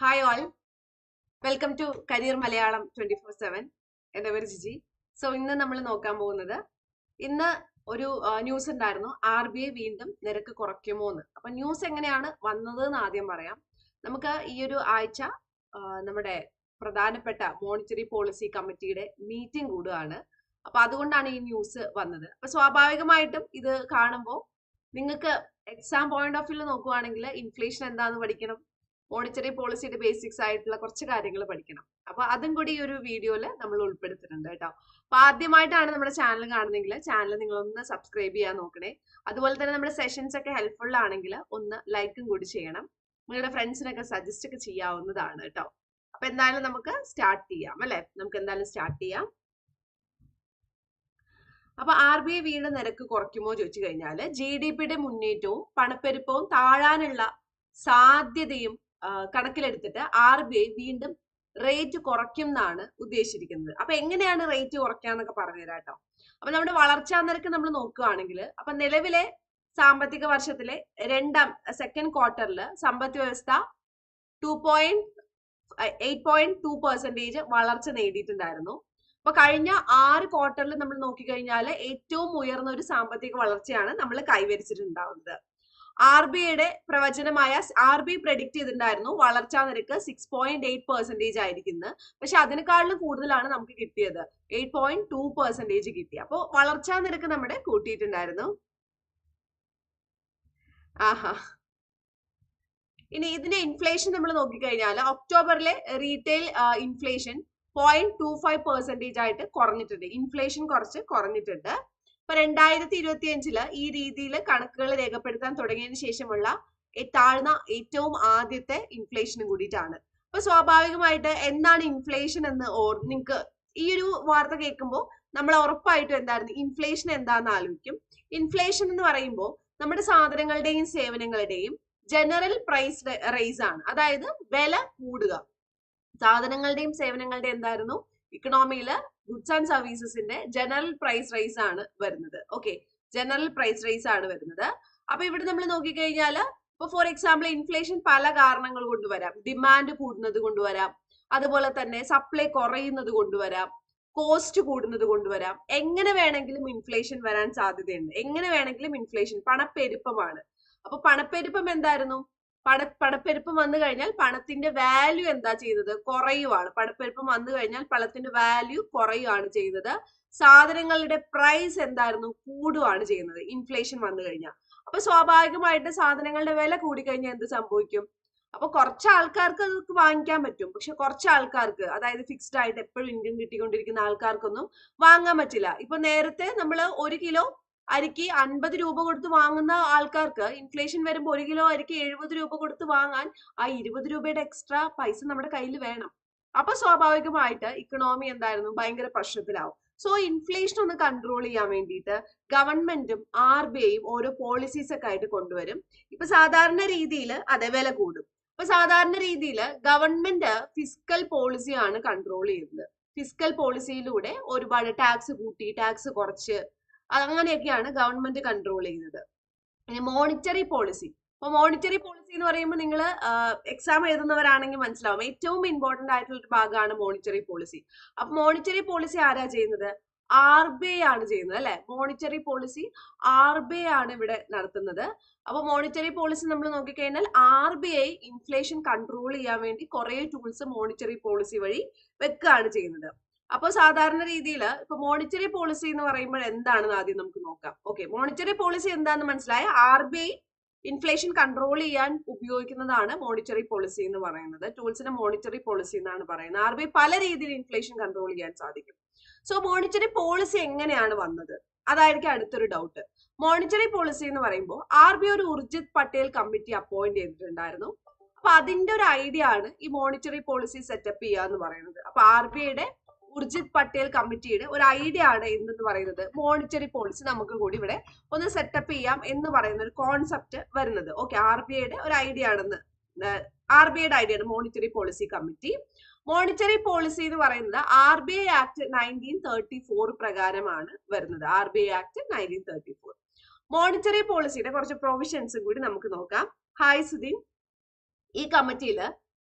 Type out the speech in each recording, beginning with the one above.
Hi all welcome to career Malayalam twenty four seven എന്റെ പേര് Jiji. So ഇന്ന് നമ്മൾ നോക്കാൻ പോകുന്നത് ഇന്ന് ഒരു ന്യൂസ് ഉണ്ടായിരുന്നു. ആർ ബി ഐ വീണ്ടും നിരക്ക് കുറയ്ക്കുമോ എന്ന്. അപ്പൊ ന്യൂസ് എങ്ങനെയാണ് വന്നത് എന്ന് ആദ്യം പറയാം. നമുക്ക് ഈ ഒരു ആഴ്ച നമ്മുടെ പ്രധാനപ്പെട്ട മോണിറ്ററി പോളിസി കമ്മിറ്റിയുടെ മീറ്റിംഗ് കൂടുകയാണ്. അപ്പൊ അതുകൊണ്ടാണ് ഈ ന്യൂസ് വന്നത്. അപ്പൊ സ്വാഭാവികമായിട്ടും ഇത് കാണുമ്പോൾ നിങ്ങൾക്ക് എക്സാം പോയിന്റ് ഓഫ് വ്യൂ നോക്കുവാണെങ്കിൽ ഇൻഫ്ലേഷൻ എന്താന്ന് പഠിക്കണം. മോണിറ്ററി പോളിസിയുടെ ബേസിക്സ് ആയിട്ടുള്ള കുറച്ച് കാര്യങ്ങൾ പഠിക്കണം. അപ്പൊ അതും കൂടി ഈ ഒരു വീഡിയോയിൽ നമ്മൾ ഉൾപ്പെടുത്തിയിട്ടുണ്ട് കേട്ടോ. അപ്പൊ ആദ്യമായിട്ടാണ് നമ്മുടെ ചാനൽ കാണുന്നെങ്കിൽ ചാനൽ നിങ്ങൾ ഒന്ന് സബ്സ്ക്രൈബ് ചെയ്യാൻ നോക്കണേ. അതുപോലെ തന്നെ നമ്മുടെ സെഷൻസ് ഒക്കെ ഹെൽപ്ഫുൾ ആണെങ്കിൽ ഒന്ന് ലൈക്കും കൂടി ചെയ്യണം. നിങ്ങളുടെ ഫ്രണ്ട്സിനൊക്കെ സജസ്റ്റ് ഒക്കെ ചെയ്യാവുന്നതാണ് കേട്ടോ. അപ്പൊ എന്തായാലും നമുക്ക് സ്റ്റാർട്ട് ചെയ്യാം അല്ലെ? നമുക്ക് എന്തായാലും സ്റ്റാർട്ട് ചെയ്യാം. അപ്പൊ ആർ ബി ഐ വീണ്ടും നിരക്ക് കുറയ്ക്കുമോ ചോദിച്ചു കഴിഞ്ഞാൽ ജി ഡി പിയുടെ മുന്നേറ്റവും പണപ്പെരുപ്പവും താഴാനുള്ള സാധ്യതയും കണക്കിലെടുത്തിട്ട് ആർ ബി ഐ വീണ്ടും റേറ്റ് കുറയ്ക്കും എന്നാണ് ഉദ്ദേശിച്ചിരിക്കുന്നത്. അപ്പൊ എങ്ങനെയാണ് റേറ്റ് കുറയ്ക്കാന്നൊക്കെ പറഞ്ഞുതരാം കേട്ടോ അപ്പൊ നമ്മുടെ വളർച്ചാ നിരക്ക് നമ്മൾ നോക്കുകയാണെങ്കിൽ അപ്പൊ നിലവിലെ സാമ്പത്തിക വർഷത്തിലെ രണ്ടാം സെക്കൻഡ് ക്വാർട്ടറിൽ സമ്പദ് വ്യവസ്ഥ two point eight point two percentage വളർച്ച നേടിയിട്ടുണ്ടായിരുന്നു. അപ്പൊ കഴിഞ്ഞ ആറ് ക്വാർട്ടറിൽ നമ്മൾ നോക്കിക്കഴിഞ്ഞാൽ ഏറ്റവും ഉയർന്ന ഒരു സാമ്പത്തിക വളർച്ചയാണ് നമ്മൾ കൈവരിച്ചിട്ടുണ്ടാവുന്നത്. ആർ ബി ഐയുടെ പ്രവചനമായ ആർ ബി പ്രഡിക്ട് ചെയ്തിട്ടുണ്ടായിരുന്നു വളർച്ചാ നിരക്ക് സിക്സ് പോയിന്റ് എയ്റ്റ് പെർസെന്റേജ് ആയിരിക്കുന്നത് പക്ഷെ അതിനേക്കാളും കൂടുതലാണ് നമുക്ക് കിട്ടിയത്. എയ്റ്റ് പോയിന്റ് ടു പെർസെന്റേജ് കിട്ടി. അപ്പോൾ വളർച്ചാ നിരക്ക് നമ്മുടെ കൂട്ടിയിട്ടുണ്ടായിരുന്നു. ആഹാ. ഇനി ഇതിന്റെ ഇൻഫ്ലേഷൻ നമ്മൾ നോക്കിക്കഴിഞ്ഞാൽ ഒക്ടോബറിലെ retail inflation point two five percentage ആയിട്ട് കുറഞ്ഞിട്ടുണ്ട്. ഇൻഫ്ലേഷൻ കുറച്ച് കുറഞ്ഞിട്ടുണ്ട്. ഇപ്പൊ രണ്ടായിരത്തി ഇരുപത്തി അഞ്ചിൽ ഈ രീതിയിൽ കണക്കുകൾ രേഖപ്പെടുത്താൻ തുടങ്ങിയതിനു ശേഷമുള്ള താഴ്ന്ന ഏറ്റവും ആദ്യത്തെ ഇൻഫ്ലേഷനും കൂടിയിട്ടാണ്. അപ്പൊ സ്വാഭാവികമായിട്ട് എന്താണ് ഇൻഫ്ലേഷൻ എന്ന് ഓർ നിങ്ങൾക്ക് ഈ ഒരു വാർത്ത കേൾക്കുമ്പോൾ നമ്മൾ ഉറപ്പായിട്ടും എന്തായിരുന്നു? ഇൻഫ്ലേഷൻ എന്താന്ന് ആലോചിക്കും. ഇൻഫ്ലേഷൻ എന്ന് പറയുമ്പോൾ നമ്മുടെ സാധനങ്ങളുടെയും സേവനങ്ങളുടെയും ജനറൽ പ്രൈസ് റൈസ് ആണ്. അതായത് വില കൂടുക. സാധനങ്ങളുടെയും സേവനങ്ങളുടെയും എന്തായിരുന്നു? ഇക്കണോമിയിൽ ഗുഡ്സ് ആൻഡ് സർവീസസിന്റെ ജനറൽ പ്രൈസ് റൈസ് ആണ് വരുന്നത്. ഓക്കെ ജനറൽ പ്രൈസ് റൈസ് ആണ് വരുന്നത്. അപ്പൊ ഇവിടെ നമ്മൾ നോക്കിക്കഴിഞ്ഞാൽ ഇപ്പൊ ഫോർ എക്സാമ്പിൾ ഇൻഫ്ലേഷൻ പല കാരണങ്ങൾ കൊണ്ടുവരാം. ഡിമാൻഡ് കൂടുന്നത് കൊണ്ടുവരാം. അതുപോലെ തന്നെ സപ്ലൈ കുറയുന്നത് കൊണ്ടുവരാം. കോസ്റ്റ് കൂടുന്നത് കൊണ്ടുവരാം. എങ്ങനെ വേണമെങ്കിലും ഇൻഫ്ലേഷൻ വരാൻ സാധ്യതയുണ്ട്. എങ്ങനെ വേണമെങ്കിലും ഇൻഫ്ലേഷൻ പണപ്പെരുപ്പമാണ്. അപ്പൊ പണപ്പെരുപ്പം എന്തായിരുന്നു? പണ പണപ്പെരുപ്പം വന്നു കഴിഞ്ഞാൽ പണത്തിന്റെ വാല്യൂ എന്താ ചെയ്തത്? കുറയുവാണ്. പണപ്പെരുപ്പം വന്നു കഴിഞ്ഞാൽ പണത്തിന്റെ വാല്യൂ കുറയുവാണ് ചെയ്തത്. സാധനങ്ങളുടെ പ്രൈസ് എന്തായിരുന്നു? കൂടുവാണ് ചെയ്യുന്നത്. ഇൻഫ്ലേഷൻ വന്നു കഴിഞ്ഞാൽ. അപ്പൊ സ്വാഭാവികമായിട്ട് സാധനങ്ങളുടെ വില കൂടിക്കഴിഞ്ഞാൽ എന്ത് സംഭവിക്കും? അപ്പൊ കുറച്ച് ആൾക്കാർക്ക് അത് വാങ്ങിക്കാൻ പറ്റും. പക്ഷെ കുറച്ച് ആൾക്കാർക്ക് അതായത് ഫിക്സ്ഡ് ആയിട്ട് എപ്പോഴും ഇൻകം കിട്ടിക്കൊണ്ടിരിക്കുന്ന ആൾക്കാർക്കൊന്നും വാങ്ങാൻ പറ്റില്ല. ഇപ്പൊ നേരത്തെ നമ്മൾ ഒരു കിലോ അരിക്ക് അൻപത് രൂപ കൊടുത്ത് വാങ്ങുന്ന ആൾക്കാർക്ക് ഇൻഫ്ലേഷൻ വരുമ്പോൾ ഒരു കിലോ അരിക്ക് എഴുപത് രൂപ കൊടുത്ത് വാങ്ങാൻ ആ ഇരുപത് രൂപയുടെ എക്സ്ട്രാ പൈസ നമ്മുടെ കയ്യിൽ വേണം. അപ്പൊ സ്വാഭാവികമായിട്ട് ഇക്കണോമി എന്തായിരുന്നു? ഭയങ്കര പ്രശ്നത്തിലാവും. സോ ഇൻഫ്ലേഷൻ ഒന്ന് കൺട്രോൾ ചെയ്യാൻ വേണ്ടിയിട്ട് ഗവൺമെന്റും ആർ ബി ഐയും ഓരോ പോളിസീസ് ഒക്കെ ആയിട്ട് കൊണ്ടുവരും. ഇപ്പൊ സാധാരണ രീതിയിൽ അതേ വില കൂടും. ഇപ്പൊ സാധാരണ രീതിയിൽ ഗവൺമെന്റ് ഫിസിക്കൽ പോളിസിയാണ് കൺട്രോൾ ചെയ്യുന്നത്. ഫിസിക്കൽ പോളിസിയിലൂടെ ഒരുപാട് ടാക്സ് കൂട്ടി ടാക്സ് കുറച്ച് അങ്ങനെയൊക്കെയാണ് ഗവൺമെന്റ് കൺട്രോൾ ചെയ്യുന്നത്. ഇനി മോണിറ്ററി പോളിസി അപ്പൊ മോണിറ്ററി പോളിസി എന്ന് പറയുമ്പോൾ നിങ്ങൾ എക്സാം എഴുതുന്നവരാണെങ്കിൽ മനസ്സിലാവും. ഏറ്റവും ഇമ്പോർട്ടന്റ് ആയിട്ടുള്ള ഒരു ഭാഗമാണ് മോണിറ്ററി പോളിസി അപ്പൊ മോണിറ്ററി പോളിസി ആരാ ചെയ്യുന്നത്? ആർ ബി ഐ ആണ് ചെയ്യുന്നത് അല്ലെ? Monetary policy R B I ആണ് ഇവിടെ നടത്തുന്നത്. അപ്പൊ മോണിറ്ററി പോളിസി നമ്മൾ നോക്കിക്കഴിഞ്ഞാൽ R B I inflation control ചെയ്യാൻ വേണ്ടി കുറെ ടൂൾസ് മോണിറ്ററി പോളിസി വഴി വെക്കുകയാണ് ചെയ്യുന്നത്. അപ്പൊ സാധാരണ രീതിയിൽ ഇപ്പൊ മോണിറ്ററി പോളിസി എന്ന് പറയുമ്പോൾ എന്താണെന്ന് ആദ്യം നമുക്ക് നോക്കാം. ഓക്കെ മോണിറ്ററി പോളിസി എന്താണെന്ന് മനസ്സിലായ? R B I inflation control ചെയ്യാൻ ഉപയോഗിക്കുന്നതാണ് മോണിറ്ററി പോളിസി എന്ന് പറയുന്നത്. ടൂൾസിനെ മോണിറ്ററി പോളിസി എന്നാണ് പറയുന്നത്. ആർ ബി ഐ പല രീതിയിൽ ഇൻഫ്ലേഷൻ കൺട്രോൾ ചെയ്യാൻ സാധിക്കും. സോ മോണിറ്ററി പോളിസി എങ്ങനെയാണ് വന്നത്? അതായിരിക്കും അടുത്തൊരു ഡൗട്ട് മോണിറ്ററി പോളിസി എന്ന് പറയുമ്പോൾ ആർ ബി ഒരു ഉർജിത് പട്ടേൽ കമ്മിറ്റി അപ്പോയിന്റ് ചെയ്തിട്ടുണ്ടായിരുന്നു. അപ്പൊ അതിന്റെ ഒരു ഐഡിയ ആണ് ഈ മോണിറ്ററി പോളിസി സെറ്റപ്പ് ചെയ്യുക എന്ന് പറയുന്നത്. അപ്പൊ ആർ ബി ഐയുടെ ഉർജിത് പട്ടേൽ കമ്മിറ്റിയുടെ ഒരു ഐഡിയ ആണ് എന്തെന്ന് പറയുന്നത്. മോണിറ്ററി പോളിസി നമുക്ക് കൂടി ഇവിടെ ഒന്ന് സെറ്റപ്പ് ചെയ്യാം എന്ന് പറയുന്ന ഒരു കോൺസെപ്റ്റ് വരുന്നത്. ഓക്കെ ആർ ബി ഐയുടെ ഒരു ഐഡിയ ആണെന്ന് ആർ ബി ഐയുടെ ഐഡിയ ആണ് monetary policy committee monetary policy എന്ന് പറയുന്നത് R B I act nineteen thirty four പ്രകാരമാണ് വരുന്നത്. R B I act nineteen thirty four monetary പോളിസിയുടെ കുറച്ച് പ്രൊവിഷൻസും കൂടി നമുക്ക് നോക്കാം. ഹായ് സുദീൻ ഈ കമ്മിറ്റിയിൽ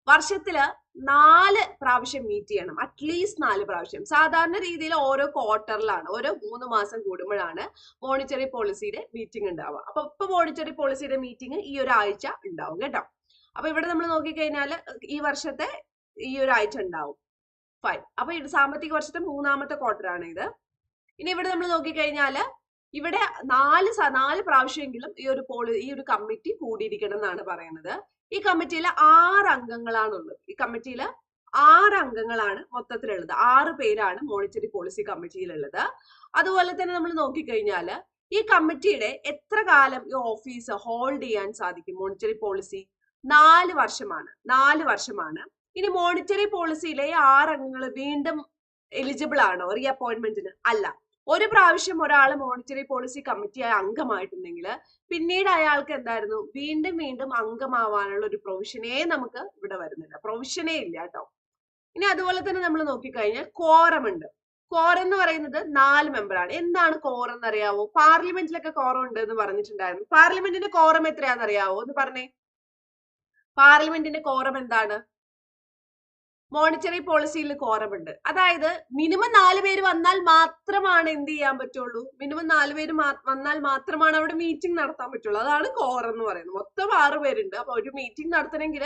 വർഷത്തിൽ നാല് പ്രാവശ്യം മീറ്റ് ചെയ്യണം. അറ്റ്ലീസ്റ്റ് നാല് പ്രാവശ്യം. സാധാരണ രീതിയിൽ ഓരോ ക്വാർട്ടറിലാണ് ഓരോ മൂന്ന് മാസം കൂടുമ്പോഴാണ് മോണിറ്ററി പോളിസിയുടെ മീറ്റിംഗ് ഉണ്ടാവുക. അപ്പൊ ഇപ്പൊ മോണിറ്ററി പോളിസിയുടെ മീറ്റിംഗ് ഈ ഒരു ആഴ്ച ഉണ്ടാവും കേട്ടോ. അപ്പൊ ഇവിടെ നമ്മൾ നോക്കിക്കഴിഞ്ഞാൽ ഈ വർഷത്തെ ഈ ഒരു ആഴ്ച ഉണ്ടാവും. ഫൈൻ അപ്പൊ സാമ്പത്തിക വർഷത്തെ മൂന്നാമത്തെ ക്വാർട്ടർ ആണ് ഇത്. ഇനി ഇവിടെ നമ്മൾ നോക്കിക്കഴിഞ്ഞാൽ ഇവിടെ നാല് നാല് പ്രാവശ്യമെങ്കിലും ഈ ഒരു പോളി ഈ ഒരു കമ്മിറ്റി കൂടിയിരിക്കണം എന്നാണ് പറയുന്നത്. ഈ കമ്മിറ്റിയിൽ ആറ് അംഗങ്ങളാണുള്ളത് ഈ കമ്മിറ്റിയിൽ ആറ് അംഗങ്ങളാണ് മൊത്തത്തിലുള്ളത്. ആറ് പേരാണ് മോണിറ്ററി പോളിസി കമ്മിറ്റിയിലുള്ളത് അതുപോലെ തന്നെ നമ്മൾ നോക്കിക്കഴിഞ്ഞാൽ ഈ കമ്മിറ്റിയുടെ എത്ര കാലം ഈ ഓഫീസ് ഹോൾഡ് ചെയ്യാൻ സാധിക്കും? മോണിറ്ററി പോളിസി നാല് വർഷമാണ്. നാല് വർഷമാണ്. ഇനി മോണിറ്ററി പോളിസിയിലെ ആറ് അംഗങ്ങൾ വീണ്ടും എലിജിബിൾ ആണോ? റീ അപ്പോയിന്റ്മെന്റിന് അല്ല. ഒരു പ്രാവശ്യം ഒരാൾ മോണിറ്ററി പോളിസി കമ്മിറ്റിയായ അംഗമായിട്ടുണ്ടെങ്കിൽ പിന്നീട് അയാൾക്ക് എന്തായിരുന്നു? വീണ്ടും വീണ്ടും അംഗമാവാനുള്ള ഒരു പ്രൊവിഷനേ നമുക്ക് ഇവിടെ വരുന്നില്ല. പ്രൊവിഷനേ ഇല്ല കേട്ടോ. ഇനി അതുപോലെ തന്നെ നമ്മൾ നോക്കിക്കഴിഞ്ഞാൽ കോറം ഉണ്ട്. കോറം എന്ന് പറയുന്നത് നാല് മെമ്പറാണ് എന്താണ് കോറം എന്ന് അറിയാവോ പാർലമെന്റിലൊക്കെ കോറം ഉണ്ട് എന്ന് പറഞ്ഞിട്ടുണ്ടായിരുന്നു. പാർലമെന്റിന്റെ കോറം എത്രയാണെന്ന് അറിയാവോ എന്ന് പറഞ്ഞേ. പാർലമെന്റിന്റെ കോറം എന്താണ്? മോണിറ്ററി പോളിസിയിൽ കോറമുണ്ട് അതായത് മിനിമം നാല് പേര് വന്നാൽ മാത്രമാണ് എന്ത് ചെയ്യാൻ പറ്റുള്ളൂ? മിനിമം നാല് പേര് വന്നാൽ മാത്രമാണ് അവിടെ മീറ്റിംഗ് നടത്താൻ പറ്റുള്ളൂ. അതാണ് കോറം എന്ന് പറയുന്നത്. മൊത്തം ആറ് പേരുണ്ട്. അപ്പൊ ഒരു മീറ്റിംഗ് നടത്തണമെങ്കിൽ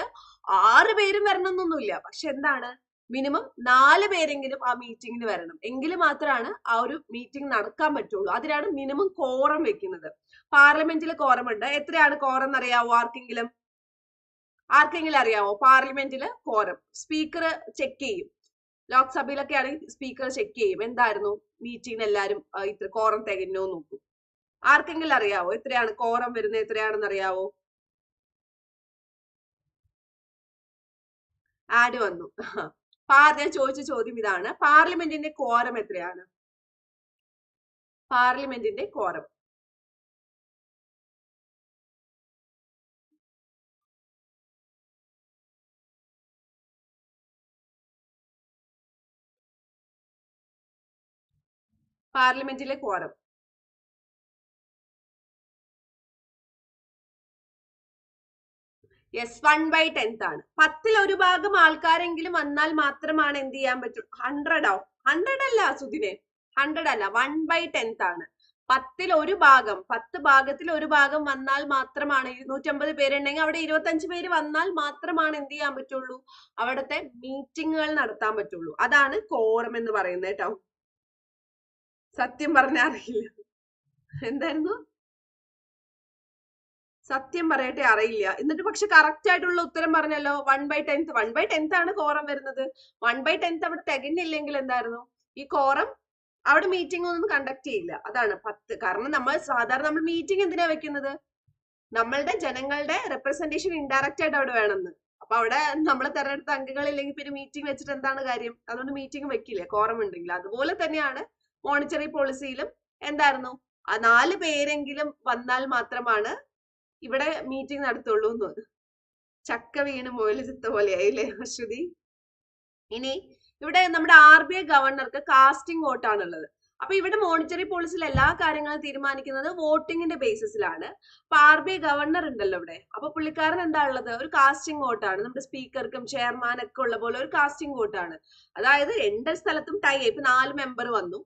ആറ് പേരും വരണം എന്നൊന്നുമില്ല. പക്ഷെ എന്താണ്? മിനിമം നാല് പേരെങ്കിലും ആ മീറ്റിംഗിന് വരണം. എങ്കിൽ മാത്രമാണ് ആ ഒരു മീറ്റിംഗ് നടക്കാൻ പറ്റുള്ളൂ. അതിനാണ് മിനിമം കോറം വെക്കുന്നത്. പാർലമെന്റിൽ കോറമുണ്ട് എത്രയാണ് കോറം എന്നറിയാവോ ആർക്കെങ്കിലും? ആർക്കെങ്കിലും അറിയാമോ പാർലമെന്റിൽ കോറം സ്പീക്കർ ചെക്ക് ചെയ്യും. ലോക്സഭയിലൊക്കെ ആണെങ്കിൽ സ്പീക്കർ ചെക്ക് ചെയ്യും. എന്തായിരുന്നു? മീറ്റിംഗിന് എല്ലാവരും ഇത്ര കോറം തികഞ്ഞോ നോക്കും. ആർക്കെങ്കിലും അറിയാവോ? എത്രയാണ് കോറം വരുന്നത്? എത്രയാണെന്ന് അറിയാവോ? ആഡ് വന്നു? ഞാൻ ചോദിച്ച ചോദ്യം ഇതാണ്. പാർലമെന്റിന്റെ കോറം എത്രയാണ്? പാർലമെന്റിന്റെ കോറം പാർലമെന്റിലെ quorum yes one by tenth ആണ്. പത്തിൽ ഒരു ഭാഗം ആൾക്കാരെങ്കിലും വന്നാൽ മാത്രമാണ് എന്ത് ചെയ്യാൻ പറ്റും? ഹൺഡ്രഡ് ആവും. ഹൺഡ്രഡ് അല്ല സുധിനെ. ഹൺഡ്രഡ് അല്ല വൺ ബൈ ടെൻത്ത് ആണ്. പത്തിൽ ഒരു ഭാഗം പത്ത് ഭാഗത്തിൽ ഒരു ഭാഗം വന്നാൽ മാത്രമാണ് ഇരുന്നൂറ്റമ്പത് പേരുണ്ടെങ്കിൽ അവിടെ ഇരുപത്തഞ്ച് പേര് വന്നാൽ മാത്രമാണ് എന്ത് ചെയ്യാൻ പറ്റുള്ളൂ? അവിടുത്തെ മീറ്റിങ്ങുകൾ നടത്താൻ പറ്റുള്ളൂ. അതാണ് കോറം എന്ന് പറയുന്നത് കേട്ടോ. സത്യം പറഞ്ഞ അറിയില്ല എന്തായിരുന്നു? സത്യം പറയട്ടെ അറിയില്ല. എന്നിട്ട് പക്ഷെ കറക്റ്റ് ആയിട്ടുള്ള ഉത്തരം പറഞ്ഞല്ലോ. One by tenth one by tenth ആണ് കോറം വരുന്നത്. വൺ ബൈ ടെൻത്ത് അവിടെ തികഞ്ഞില്ലെങ്കിൽ എന്തായിരുന്നു? ഈ കോറം അവിടെ മീറ്റിംഗ് ഒന്നും കണ്ടക്ട് ചെയ്യില്ല. അതാണ് പത്ത്. കാരണം നമ്മൾ സാധാരണ നമ്മൾ മീറ്റിംഗ് എന്തിനാ വെക്കുന്നത്? നമ്മളുടെ ജനങ്ങളുടെ റെപ്രസെന്റേഷൻ ഇൻഡയറക്റ്റ് ആയിട്ട് അവിടെ വേണമെന്ന്. അപ്പൊ അവിടെ നമ്മൾ തെരഞ്ഞെടുത്ത അംഗങ്ങൾ ഇല്ലെങ്കിൽ പിന്നെ മീറ്റിംഗ് വെച്ചിട്ട് എന്താണ് കാര്യം? അതുകൊണ്ട് മീറ്റിംഗ് വെക്കില്ലേ. കോറം ഉണ്ടെങ്കിൽ. അതുപോലെ തന്നെയാണ് മോണിറ്ററി പോളിസിയിലും എന്തായിരുന്നു? ആ നാല് പേരെങ്കിലും വന്നാൽ മാത്രമാണ് ഇവിടെ മീറ്റിംഗ് നടത്തുള്ളൂ എന്ന് ചക്ക വീണ് മുയൽ ചിത്ത പോലെയായില്ലേ അശ്വതി? ഇനി ഇവിടെ നമ്മുടെ ആർ ബി ഐ ഗവർണർക്ക് കാസ്റ്റിംഗ് വോട്ടാണുള്ളത് അപ്പൊ ഇവിടെ മോണിറ്ററി പോളിസിയിൽ എല്ലാ കാര്യങ്ങളും തീരുമാനിക്കുന്നത് വോട്ടിങ്ങിന്റെ ബേസിസിലാണ് അപ്പൊ ആർ ബി ഐ ഗവർണർ ഉണ്ടല്ലോ ഇവിടെ. അപ്പൊ പുള്ളിക്കാരൻ എന്താ ഉള്ളത്? ഒരു കാസ്റ്റിംഗ് വോട്ടാണ് നമ്മുടെ സ്പീക്കർക്കും ചെയർമാനൊക്കെ ഉള്ള പോലെ ഒരു കാസ്റ്റിംഗ് വോട്ടാണ് അതായത് രണ്ട് സ്ഥലത്തും ടൈ ആയി. ഇപ്പൊ നാല് മെമ്പർ വന്നു.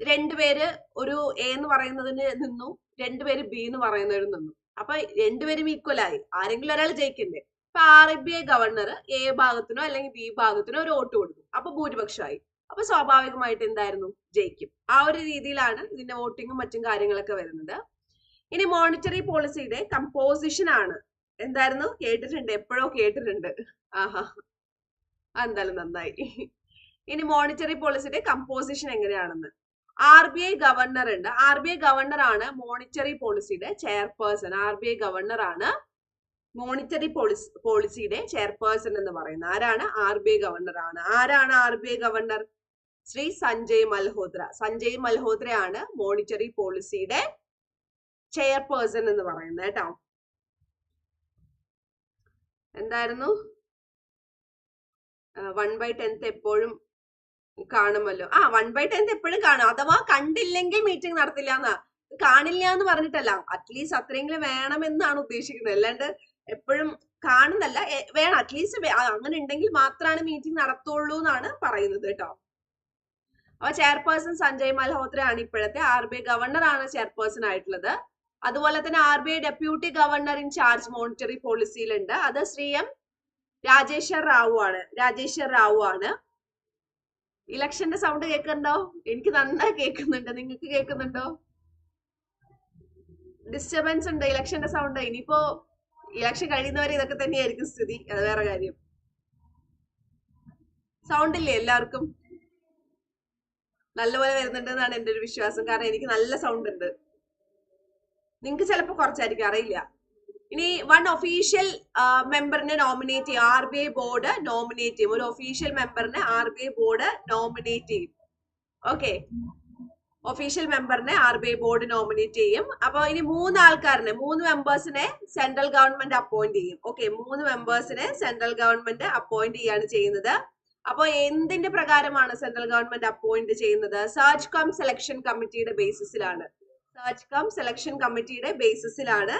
രണ്ടുപേര് ഒരു എ എന്ന് പറയുന്നതിന് നിന്നു രണ്ടുപേര് ബി എന്ന് പറയുന്നതിന് നിന്നു. അപ്പൊ രണ്ടുപേരും ഈക്വൽ ആയി. ആരെങ്കിലും ഒരാൾ ജയിക്കണ്ടേ അപ്പൊ R B I governor A ഭാഗത്തിനോ അല്ലെങ്കിൽ ബി ഭാഗത്തിനോ ഒരു വോട്ട് കൊടുക്കും അപ്പൊ ഭൂരിപക്ഷമായി. അപ്പൊ സ്വാഭാവികമായിട്ട് എന്തായിരുന്നു? ജയിക്കും. ആ ഒരു രീതിയിലാണ് ഇതിന്റെ വോട്ടിങ്ങും മറ്റും കാര്യങ്ങളൊക്കെ വരുന്നത്. ഇനി മോണിറ്ററി പോളിസിയുടെ കമ്പോസിഷൻ ആണ്. എന്തായിരുന്നു? കേട്ടിട്ടുണ്ട്. എപ്പോഴോ കേട്ടിട്ടുണ്ട്. ആഹാ. എന്തായാലും നന്നായി. ഇനി മോണിറ്ററി പോളിസിയുടെ കമ്പോസിഷൻ എങ്ങനെയാണെന്ന്. ആർ ബി ഐ ഗവർണർ ഉണ്ട്. ആർ ബി ഐ ഗവർണർ ആണ് മോണിറ്ററി പോളിസിയുടെ chairperson R B I governor ആണ് മോണിറ്ററി പോളിസി പോളിസിയുടെ ചെയർപേഴ്സൺ എന്ന് പറയുന്നത്. ആരാണ്? ആർ ബി ഐ ഗവർണർ ആണ്. ആരാണ് R B I governor Shri Sanjay Malhotra. Sanjay മൽഹോത്രയാണ് monetary പോളിസിയുടെ ചെയർപേഴ്സൺ എന്ന് പറയുന്നത് കേട്ടോ. എന്തായിരുന്നു? വൺ ബൈ ടെൻത്ത് എപ്പോഴും കാണുമല്ലോ. ആ വൺ ബൈ ടെൻത്ത് എപ്പോഴും കാണും. അഥവാ കണ്ടില്ലെങ്കിൽ മീറ്റിംഗ് നടത്തില്ല എന്നാ കാണില്ല എന്ന് പറഞ്ഞിട്ടല്ല അറ്റ്ലീസ്റ്റ് അത്രയെങ്കിലും വേണമെന്നാണ് ഉദ്ദേശിക്കുന്നത്. അല്ലാണ്ട് എപ്പോഴും കാണുന്നല്ല. വേണം. അറ്റ്ലീസ്റ്റ് അങ്ങനെ ഉണ്ടെങ്കിൽ മാത്രമാണ് മീറ്റിംഗ് നടത്തുള്ളൂ എന്നാണ് പറയുന്നത് കേട്ടോ. അപ്പൊ ചെയർപേഴ്സൺ സഞ്ജയ് മൽഹോത്ര ആണ് ഇപ്പോഴത്തെ ആർ ബി ഐ ഗവർണർ ആണ് ചെയർപേഴ്സൺ ആയിട്ടുള്ളത്. അതുപോലെ തന്നെ R B I deputy governor in charge monetary പോളിസിയിലുണ്ട് അത് ശ്രീ എം രാജേശ്വർ റാവു ആണ്. രാജേശ്വർ റാവു ആണ്. ഇലക്ഷന്റെ സൗണ്ട് കേൾക്കുന്നുണ്ടോ? എനിക്ക് നന്നായി കേൾക്കുന്നുണ്ട്. നിങ്ങൾക്ക് കേൾക്കുന്നുണ്ടോ? ഡിസ്റ്റർബൻസ് ഉണ്ട് ഇലക്ഷന്റെ സൗണ്ട്. ഇനിയിപ്പോ ഇലക്ഷൻ കഴിയുന്നവരെ ഇതൊക്കെ തന്നെയായിരിക്കും സ്ഥിതി. അത് വേറെ കാര്യം. സൗണ്ട് ഇല്ലേ എല്ലാവർക്കും? നല്ലപോലെ വരുന്നുണ്ടെന്നാണ് എന്റെ ഒരു വിശ്വാസം. കാരണം എനിക്ക് നല്ല സൗണ്ട് ഉണ്ട്. നിങ്ങൾക്ക് ചിലപ്പോൾ കുറച്ചായിരിക്കും. അറിയില്ല. ഇനി വൺ ഒഫീഷ്യൽ മെമ്പറിനെ നോമിനേറ്റ് ചെയ്യും. R B I board nominate ചെയ്യും. ഒരു official മെമ്പറിനെ R B I board nominate ചെയ്യും. Okay official മെമ്പറിനെ R B I board nominate ചെയ്യും. അപ്പൊ ഇനി മൂന്ന് ആൾക്കാരനെ മൂന്ന് മെമ്പേഴ്സിനെ സെൻട്രൽ ഗവൺമെന്റ് അപ്പോയിന്റ് ചെയ്യും. ഓക്കെ മൂന്ന് മെമ്പേഴ്സിനെ സെൻട്രൽ ഗവൺമെന്റ് അപ്പോയിന്റ് ചെയ്യാണ് ചെയ്യുന്നത്. അപ്പൊ എന്തിന്റെ പ്രകാരമാണ് സെൻട്രൽ ഗവൺമെന്റ് അപ്പോയിന്റ് ചെയ്യുന്നത്? സെർച്ച് കം സെലക്ഷൻ കമ്മിറ്റിയുടെ ബേസിസിലാണ് സെർച്ച് കം സെലക്ഷൻ കമ്മിറ്റിയുടെ ബേസിസിലാണ്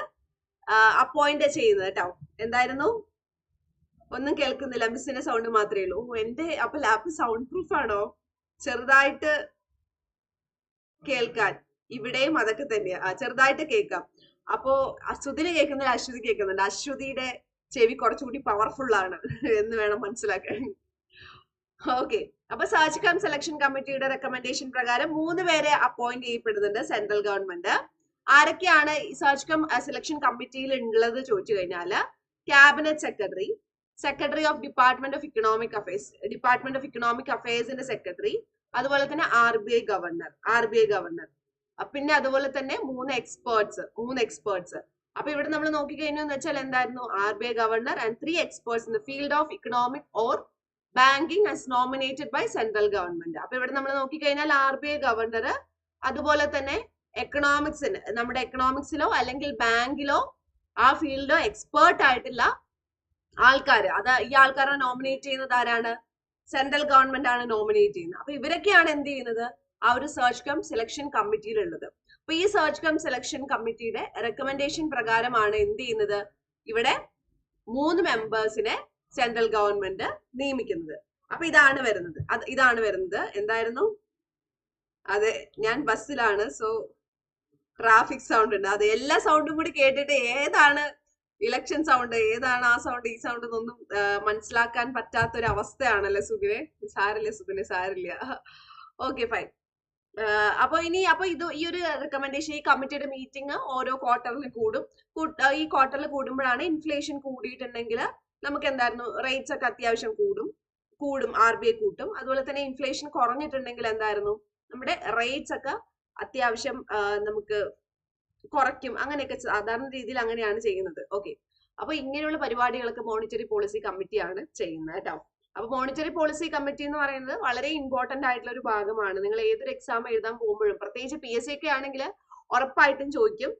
അപ്പോയിന്റ് ചെയ്യുന്നത് കേട്ടോ. എന്തായിരുന്നു? ഒന്നും കേൾക്കുന്നില്ല. മിസ്സിന്റെ സൗണ്ട് മാത്രമേ ഉള്ളൂ. എന്റെ അപ്പൊ ലാപ്പ് സൗണ്ട് പ്രൂഫ് ആണോ? ചെറുതായിട്ട് കേൾക്കാൻ. ഇവിടെയും അതൊക്കെ തന്നെയാ. ചെറുതായിട്ട് കേൾക്കാം. അപ്പോ അശ്വതിന് കേൾക്കുന്നില്ല അശ്വതി കേൾക്കുന്നുണ്ട്. അശ്വതിയുടെ ചെവി കുറച്ചുകൂടി പവർഫുൾ ആണ് എന്ന് വേണം മനസ്സിലാക്കാൻ. ഓക്കെ. അപ്പൊ സാജിക്കാം സെലക്ഷൻ കമ്മിറ്റിയുടെ റെക്കമെൻഡേഷൻ പ്രകാരം മൂന്ന് പേരെ അപ്പോയിന്റ് ചെയ്യപ്പെടുന്നുണ്ട് സെൻട്രൽ ഗവൺമെന്റ് ആരൊക്കെയാണ് ഈ സെർച്ച് കം സെലക്ഷൻ കമ്മിറ്റിയിൽ ഉള്ളത് ചോദിച്ചു കഴിഞ്ഞാൽ cabinet secretary secretary of department of economic affairs department of economic അഫയേഴ്സിന്റെ secretary അതുപോലെ തന്നെ R B I governor R B I governor പിന്നെ അതുപോലെ തന്നെ മൂന്ന് എക്സ്പേർട്സ് മൂന്ന് എക്സ്പേർട്സ് അപ്പൊ ഇവിടെ നമ്മൾ നോക്കിക്കഴിഞ്ഞു എന്ന് വെച്ചാൽ എന്തായിരുന്നു? R B I governor and three experts in the field of economic or banking as nominated by central government അപ്പൊ ഇവിടെ നമ്മൾ നോക്കിക്കഴിഞ്ഞാൽ ആർ ബി ഐ ഗവർണർ അതുപോലെ തന്നെ എക്കണോമിക്സിന് നമ്മുടെ എക്കണോമിക്സിലോ അല്ലെങ്കിൽ ബാങ്കിലോ ആ ഫീൽഡിലോ എക്സ്പേർട്ട് ആയിട്ടുള്ള ആൾക്കാർ അത് ഈ ആൾക്കാരെ നോമിനേറ്റ് ചെയ്യുന്നത് ആരാണ്? സെൻട്രൽ ഗവൺമെന്റ് ആണ് നോമിനേറ്റ് ചെയ്യുന്നത്. അപ്പൊ ഇവരൊക്കെയാണ് എന്ത് ചെയ്യുന്നത്? ആ ഒരു സെർച്ച് കം സെലക്ഷൻ കമ്മിറ്റിയിലുള്ളത് അപ്പൊ ഈ സെർച്ച് കം സെലക്ഷൻ കമ്മിറ്റിയുടെ റെക്കമെൻഡേഷൻ പ്രകാരമാണ് എന്ത് ചെയ്യുന്നത്? ഇവിടെ മൂന്ന് മെമ്പേഴ്സിനെ സെൻട്രൽ ഗവൺമെന്റ് നിയമിക്കുന്നത്. അപ്പൊ ഇതാണ് വരുന്നത്. അത് ഇതാണ് വരുന്നത്. എന്തായിരുന്നു? അതെ ഞാൻ ബസ്സിലാണ് സോ ട്രാഫിക് സൗണ്ട് ഉണ്ട്. അത് എല്ലാ സൗണ്ടും കൂടി കേട്ടിട്ട് ഏതാണ് ഇലക്ഷൻ സൗണ്ട് ഏതാണ് ആ സൗണ്ട് ഈ സൗണ്ട് എന്നൊന്നും മനസ്സിലാക്കാൻ പറ്റാത്ത ഒരു അവസ്ഥയാണല്ലേ സുഖിനെ സാരില്ല സുഖിനെ സാരില്ല ഓക്കെ ഫൈൻ അപ്പൊ ഇനി അപ്പൊ ഇത് ഈ ഒരു റെക്കമെൻഡേഷൻ ഈ കമ്മിറ്റിയുടെ മീറ്റിംഗ് ഓരോ ക്വാർട്ടറിൽ കൂടും. ഈ ക്വാർട്ടറിൽ കൂടുമ്പോഴാണ് ഇൻഫ്ലേഷൻ കൂടിയിട്ടുണ്ടെങ്കിൽ നമുക്ക് എന്തായിരുന്നു റേറ്റ്സ് ഒക്കെ അത്യാവശ്യം കൂടും. കൂടും ആർ ബി ഐ കൂട്ടും. അതുപോലെ തന്നെ ഇൻഫ്ലേഷൻ കുറഞ്ഞിട്ടുണ്ടെങ്കിൽ എന്തായിരുന്നു നമ്മുടെ റേറ്റ്സ് ഒക്കെ അത്യാവശ്യം നമുക്ക് കുറയ്ക്കും. അങ്ങനെയൊക്കെ സാധാരണ രീതിയിൽ അങ്ങനെയാണ് ചെയ്യുന്നത്. ഓക്കെ. അപ്പൊ ഇങ്ങനെയുള്ള പരിപാടികളൊക്കെ മോണിറ്ററി പോളിസി കമ്മിറ്റിയാണ് ചെയ്യുന്നത് കേട്ടോ. അപ്പൊ മോണിറ്ററി പോളിസി കമ്മിറ്റി എന്ന് പറയുന്നത് വളരെ ഇമ്പോർട്ടന്റ് ആയിട്ടുള്ള ഒരു ഭാഗമാണ്. നിങ്ങൾ ഏതൊരു എക്സാം എഴുതാൻ പോകുമ്പോഴും പ്രത്യേകിച്ച് പി എസ് സി ഒക്കെ ആണെങ്കിൽ ഉറപ്പായിട്ടും ചോദിക്കും.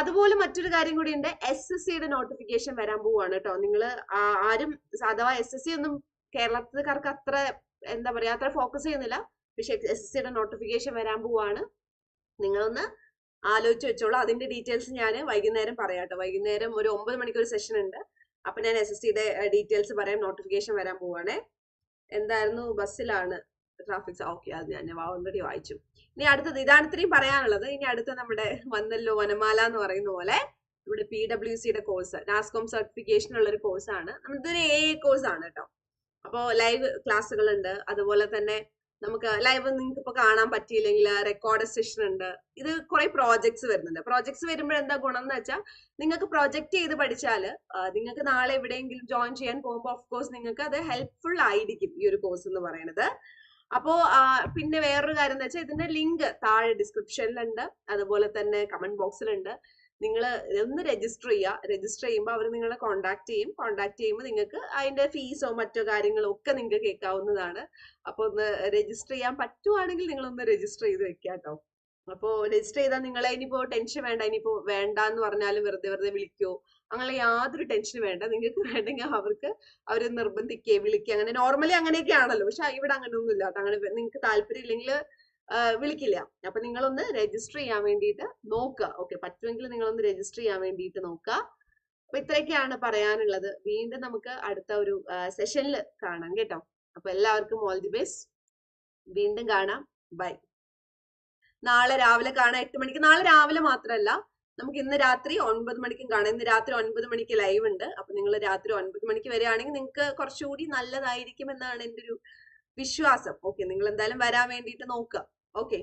അതുപോലെ മറ്റൊരു കാര്യം കൂടി ഉണ്ട്. എസ് എസ് സിയുടെ നോട്ടിഫിക്കേഷൻ വരാൻ പോവാണ് കേട്ടോ. നിങ്ങൾ ആരും അഥവാ എസ് എസ് സി ഒന്നും കേരളത്തിൽക്കാർക്ക് അത്ര എന്താ പറയാ അത്ര ഫോക്കസ് ചെയ്യുന്നില്ല. പക്ഷെ എസ് എസ് സിയുടെ നോട്ടിഫിക്കേഷൻ വരാൻ പോവാണ് നിങ്ങളൊന്ന് ആലോചിച്ച് വെച്ചോളൂ. അതിന്റെ ഡീറ്റെയിൽസ് ഞാൻ വൈകുന്നേരം പറയാം കേട്ടോ. വൈകുന്നേരം ഒരു ഒമ്പത് മണിക്ക് ഒരു സെഷൻ ഉണ്ട്. അപ്പൊ ഞാൻ എസ് എസ് ഡീറ്റെയിൽസ് പറയാം. നോട്ടിഫിക്കേഷൻ വരാൻ പോവാണേ. എന്തായിരുന്നു? ബസ്സിലാണ് ട്രാഫിക് ഓക്കെ അത് ഞാൻ ഓൾറെഡി വായിച്ചു. ഇനി അടുത്തത് ഇതാണ് ഇത്രയും പറയാനുള്ളത്. ഇനി അടുത്ത നമ്മുടെ വന്നല്ലോ വനമാല എന്ന് പറയുന്ന പോലെ നമ്മുടെ പി ഡബ്ല്യു സിയുടെ കോഴ്സ് നാസ്കോം സർട്ടിഫിക്കേഷൻ ഉള്ള ഒരു കോഴ്സാണ് ഇതൊരു എ കോഴ്സ് ആണ് കേട്ടോ. അപ്പോൾ ലൈവ് ക്ലാസ്സുകൾ ഉണ്ട് അതുപോലെ തന്നെ നമുക്ക് ലൈവ് നിങ്ങൾക്ക് ഇപ്പൊ കാണാൻ പറ്റിയില്ലെങ്കിൽ റെക്കോർഡ് സെഷൻ ഉണ്ട്. ഇത് കുറെ പ്രോജക്ട്സ് വരുന്നുണ്ട്. പ്രോജക്ട്സ് വരുമ്പോൾ എന്താ ഗുണം എന്ന് വെച്ചാൽ നിങ്ങൾക്ക് പ്രൊജക്ട് ചെയ്ത് പഠിച്ചാൽ നിങ്ങൾക്ക് നാളെ എവിടെയെങ്കിലും ജോയിൻ ചെയ്യാൻ പോകുമ്പോൾ ഓഫ് കോഴ്സ് നിങ്ങൾക്ക് അത് ഹെൽപ്ഫുൾ ആയിരിക്കും ഈ ഒരു കോഴ്സ് എന്ന് പറയുന്നത് അപ്പോ പിന്നെ വേറൊരു കാര്യം എന്ന് വെച്ചാൽ ഇതിന്റെ ലിങ്ക് താഴെ ഡിസ്ക്രിപ്ഷനിലുണ്ട് അതുപോലെ തന്നെ കമന്റ് ബോക്സിലുണ്ട് നിങ്ങൾ ഒന്ന് രജിസ്റ്റർ ചെയ്യുക രജിസ്റ്റർ ചെയ്യുമ്പോൾ അവർ നിങ്ങളെ കോൺടാക്ട് ചെയ്യും. കോൺടാക്ട് ചെയ്യുമ്പോൾ നിങ്ങൾക്ക് അതിന്റെ ഫീസോ മറ്റോ കാര്യങ്ങളോ ഒക്കെ നിങ്ങൾക്ക് കേൾക്കാവുന്നതാണ്. അപ്പോൾ ഒന്ന് രജിസ്റ്റർ ചെയ്യാൻ പറ്റുവാണെങ്കിൽ നിങ്ങളൊന്ന് രജിസ്റ്റർ ചെയ്ത് വെക്കുക കേട്ടോ അപ്പോൾ രജിസ്റ്റർ ചെയ്താൽ നിങ്ങളെ ഇനിയിപ്പോൾ ടെൻഷൻ വേണ്ട. ഇനിയിപ്പോ വേണ്ട എന്ന് പറഞ്ഞാലും വെറുതെ വെറുതെ വിളിക്കോ. അങ്ങനെ യാതൊരു ടെൻഷനും വേണ്ട. നിങ്ങൾക്ക് വേണ്ടെങ്കിൽ അവർക്ക് അവരെ നിർബന്ധിക്കുകയും വിളിക്കുക അങ്ങനെ. നോർമലി അങ്ങനെയൊക്കെ ആണല്ലോ പക്ഷെ ഇവിടെ അങ്ങനെ ഒന്നും ഇല്ല അങ്ങനെ നിങ്ങൾക്ക് താല്പര്യം ഇല്ലെങ്കിൽ വിളിക്കില്ല. അപ്പൊ നിങ്ങളൊന്ന് രജിസ്റ്റർ ചെയ്യാൻ വേണ്ടിയിട്ട് നോക്കുക. ഓക്കെ പറ്റുമെങ്കിൽ നിങ്ങളൊന്ന് രജിസ്റ്റർ ചെയ്യാൻ വേണ്ടിയിട്ട് നോക്കുക. അപ്പൊ ഇത്രയൊക്കെയാണ് പറയാനുള്ളത്. വീണ്ടും നമുക്ക് അടുത്ത ഒരു സെഷനിൽ കാണാം കേട്ടോ. അപ്പൊ എല്ലാവർക്കും ഓൾ ദി ബെസ്റ്റ് വീണ്ടും കാണാം. ബൈ നാളെ രാവിലെ കാണാം. എട്ട് മണിക്ക്. നാളെ രാവിലെ മാത്രമല്ല നമുക്ക് ഇന്ന് രാത്രി ഒൻപത് മണിക്കും കാണാം. ഇന്ന് രാത്രി ഒൻപത് മണിക്ക് ലൈവ് ഉണ്ട്. അപ്പൊ നിങ്ങൾ രാത്രി ഒൻപത് മണിക്ക് വരികയാണെങ്കിൽ നിങ്ങൾക്ക് കുറച്ചുകൂടി നല്ലതായിരിക്കും എന്നാണ് എന്റെ ഒരു വിശ്വാസം. ഓക്കെ നിങ്ങൾ എന്തായാലും വരാൻ വേണ്ടിയിട്ട് നോക്കുക. ഓക്കെ